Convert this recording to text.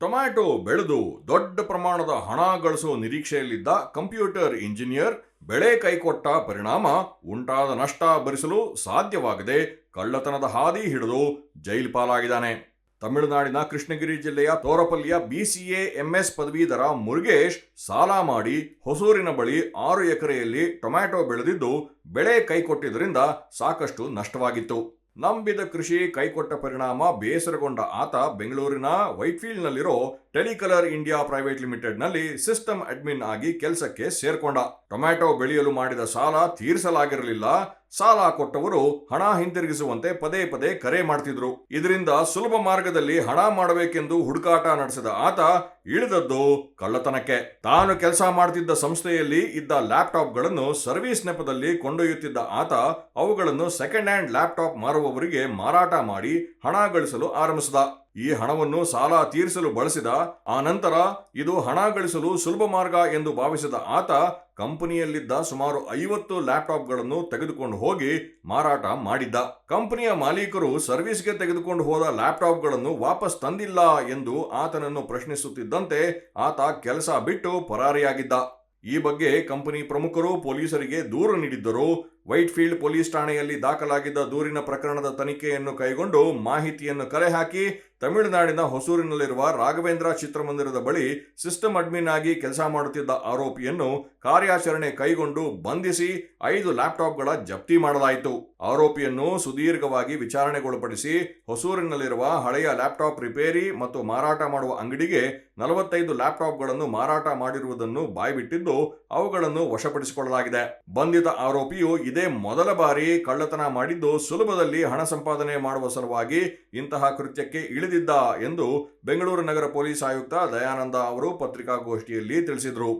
Tomato ಬೆಳೆದು ದೊಡ್ಡ ಪ್ರಮಾಣದ ಹಣ ಗಳಿಸುವ ನಿರೀಕ್ಷೆಯಲ್ಲಿದ್ದ ಕಂಪ್ಯೂಟರ್ ಇಂಜಿನಿಯರ್ ಬೆಳೆ ಕೈಕೊಟ್ಟ ಪರಿಣಾಮ ಉಂಟಾದ ನಷ್ಟ ಭರಿಸಲು ಸಾಧ್ಯವಾಗದೆ ಕಳ್ಳತನದ ಹಾದಿ ಹಿಡಿದು ಜೈಲು ಪಾಲಾಗಿದ್ದಾನೆ. ತಮಿಳುನಾಡಿನ ಕೃಷ್ಣಗಿರಿ ಜಿಲ್ಲೆಯ ತೋರಪಲ್ಲಿಯ ಬಿಸಿಎ ಎಂಎಸ್ ಪದವೀಧರ ಮುರುಗೇಶ್ ಸಾಲ ಮಾಡಿ ಹೊಸೂರಿನ ಬಳಿ ಆರು ಎಕರೆಯಲ್ಲಿ ಟೊಮ್ಯಾಟೊ ಬೆಳೆದಿದ್ದು ಬೆಳೆ ಕೈಕೊಟ್ಟಿದ್ದರಿಂದ ಸಾಕಷ್ಟು ನಷ್ಟವಾಗಿತ್ತು. ನಂಬಿದ ಕೃಷಿ ಕೈಕೊಟ್ಟ ಪರಿಣಾಮ ಬೇಸರಗೊಂಡ ಆತ ಬೆಂಗಳೂರಿನ ವೈಟ್ಫೀಲ್ಡ್ನಲ್ಲಿರೋ ಟೆಲಿಕಲರ್ ಇಂಡಿಯಾ ಪ್ರೈವೇಟ್ ಲಿಮಿಟೆಡ್ನಲ್ಲಿ ಸಿಸ್ಟಮ್ ಅಡ್ಮಿನ್ ಆಗಿ ಕೆಲಸಕ್ಕೆ ಸೇರ್ಕೊಂಡ. ಟೊಮ್ಯಾಟೊ ಬೆಳೆಯಲು ಮಾಡಿದ ಸಾಲ ತೀರಿಸಲಾಗಿರಲಿಲ್ಲ. ಸಾಲ ಕೊಟ್ಟವರು ಹಣ ಹಿಂತಿರುಗಿಸುವಂತೆ ಪದೇ ಪದೇ ಕರೆ ಮಾಡ್ತಿದ್ರು. ಇದರಿಂದ ಸುಲಭ ಮಾರ್ಗದಲ್ಲಿ ಹಣ ಮಾಡಬೇಕೆಂದು ಹುಡುಕಾಟ ನಡೆಸಿದ ಆತ ಇಳಿದದ್ದು ಕಳ್ಳತನಕ್ಕೆ. ತಾನು ಕೆಲಸ ಮಾಡ್ತಿದ್ದ ಸಂಸ್ಥೆಯಲ್ಲಿ ಇದ್ದ ಲ್ಯಾಪ್ಟಾಪ್ಗಳನ್ನು ಸರ್ವಿಸ್ ನೆಪದಲ್ಲಿ ಕೊಂಡೊಯ್ಯುತ್ತಿದ್ದ ಆತ ಅವುಗಳನ್ನು ಸೆಕೆಂಡ್ ಹ್ಯಾಂಡ್ ಲ್ಯಾಪ್ಟಾಪ್ ಮಾರುವವರಿಗೆ ಮಾರಾಟ ಮಾಡಿ ಹಣ ಗಳಿಸಲು ಆರಂಭಿಸಿದ. ಈ ಹಣವನ್ನು ಸಾಲ ತೀರಿಸಲು ಬಳಸಿದ ಆ ನಂತರ ಇದು ಹಣ ಗಳಿಸಲು ಸುಲಭ ಮಾರ್ಗ ಎಂದು ಭಾವಿಸಿದ ಆತ ಕಂಪನಿಯಲ್ಲಿದ್ದ ಸುಮಾರು ಐವತ್ತು ಲ್ಯಾಪ್ಟಾಪ್ಗಳನ್ನು ತೆಗೆದುಕೊಂಡು ಹೋಗಿ ಮಾರಾಟ ಮಾಡಿದ್ದ. ಕಂಪನಿಯ ಮಾಲೀಕರು ಸರ್ವಿಸ್ಗೆ ತೆಗೆದುಕೊಂಡು ಹೋದ ಲ್ಯಾಪ್ಟಾಪ್ಗಳನ್ನು ವಾಪಸ್ ತಂದಿಲ್ಲ ಎಂದು ಆತನನ್ನು ಪ್ರಶ್ನಿಸುತ್ತಿದ್ದಂತೆ ಆತ ಕೆಲಸ ಬಿಟ್ಟು ಪರಾರಿಯಾಗಿದ್ದ. ಈ ಬಗ್ಗೆ ಕಂಪನಿ ಪ್ರಮುಖರು ಪೊಲೀಸರಿಗೆ ದೂರು ನೀಡಿದ್ದರು. ವೈಟ್ಫೀಲ್ಡ್ ಪೊಲೀಸ್ ಠಾಣೆಯಲ್ಲಿ ದಾಖಲಾಗಿದ್ದ ದೂರಿನ ಪ್ರಕರಣದ ತನಿಖೆಯನ್ನು ಕೈಗೊಂಡು ಮಾಹಿತಿಯನ್ನು ಕಲೆ ಹಾಕಿ ತಮಿಳುನಾಡಿನ ಹೊಸೂರಿನಲ್ಲಿರುವ ರಾಘವೇಂದ್ರ ಚಿತ್ರಮಂದಿರದ ಬಳಿ ಸಿಸ್ಟಮ್ ಅಡ್ಮಿನ್ ಆಗಿ ಕೆಲಸ ಮಾಡುತ್ತಿದ್ದ ಆರೋಪಿಯನ್ನು ಕಾರ್ಯಾಚರಣೆ ಕೈಗೊಂಡು ಬಂಧಿಸಿ ಐದು ಲ್ಯಾಪ್ಟಾಪ್ಗಳ ಜಪ್ತಿ ಮಾಡಲಾಯಿತು. ಆರೋಪಿಯನ್ನು ಸುದೀರ್ಘವಾಗಿ ವಿಚಾರಣೆಗೊಳಪಡಿಸಿ ಹೊಸೂರಿನಲ್ಲಿರುವ ಹಳೆಯ ಲ್ಯಾಪ್ಟಾಪ್ ರಿಪೇರಿ ಮತ್ತು ಮಾರಾಟ ಮಾಡುವ ಅಂಗಡಿಗೆ ನಲವತ್ತೈದು ಲ್ಯಾಪ್ಟಾಪ್ಗಳನ್ನು ಮಾರಾಟ ಮಾಡಿರುವುದನ್ನು ಬಾಯ್ಬಿಟ್ಟಿದ್ದು ಅವುಗಳನ್ನು ವಶಪಡಿಸಿಕೊಳ್ಳಲಾಗಿದೆ. ಬಂಧಿತ ಆರೋಪಿಯು ಇದೇ ಮೊದಲ ಬಾರಿ ಕಳ್ಳತನ ಮಾಡಿದ್ದು ಸುಲಭದಲ್ಲಿ ಹಣ ಸಂಪಾದನೆ ಮಾಡುವ ಸಲುವಾಗಿ ಇಂತಹ ಕೃತ್ಯಕ್ಕೆ ಇಳಿದಿದ್ದ ಎಂದು ಬೆಂಗಳೂರು ನಗರ ಪೊಲೀಸ್ ಆಯುಕ್ತ ದಯಾನಂದ ಅವರು ಪತ್ರಿಕಾಗೋಷ್ಠಿಯಲ್ಲಿ ತಿಳಿಸಿದರು.